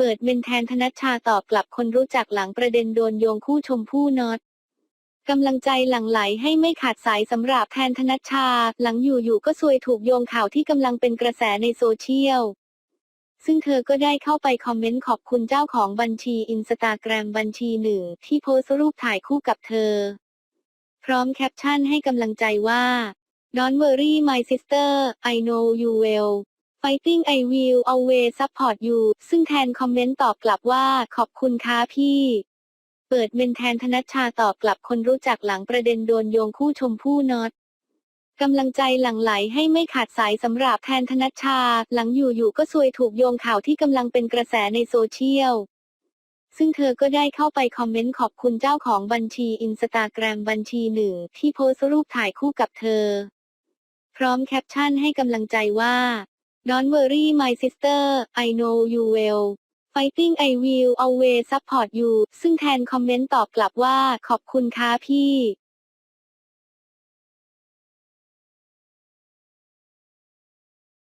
เปิดเมนแทนธนัชชาตอบกลับคนรู้จักหลังประเด็นโดนโยงคู่ชมพู่น็อตกำลังใจหลั่งไหลให้ไม่ขาดสายสำหรับแทนธนัชชา หลังอยู่ๆก็ซวยถูกโยงข่าวที่กำลังเป็นกระแสในโซเชียล ซึ่งเธอก็ได้เข้าไปคอมเมนต์ขอบคุณเจ้าของบัญชีอินสตาแกรมบัญชีหนึ่งที่โพสต์รูปถ่ายคู่กับเธอ พร้อมแคปชั่นให้กำลังใจว่า Don't worry my sister I know you well Fighting I will always support you ซึ่งแทนคอมเมนต์ตอบกลับว่าขอบคุณค่ะพี่ เปิดเมนแทนธนัชชาตอบกลับคนรู้จักหลังประเด็นโดนโยงคู่ชมพู่น็อตกำลังใจหลั่งไหลให้ไม่ขาดสายสำหรับแทนธนัชชา หลังอยู่ๆก็ซวยถูกโยงข่าวที่กำลังเป็นกระแสในโซเชียล ซึ่งเธอก็ได้เข้าไปคอมเมนต์ขอบคุณเจ้าของบัญชีอินสตาแกรมบัญชีหนึ่งที่โพสต์รูปถ่ายคู่กับเธอ พร้อมแคปชั่นให้กำลังใจว่า Don't worry my sister I know you well Fighting I will always support you ซึ่งแทนคอมเมนต์ตอบกลับว่าขอบคุณค่ะพี่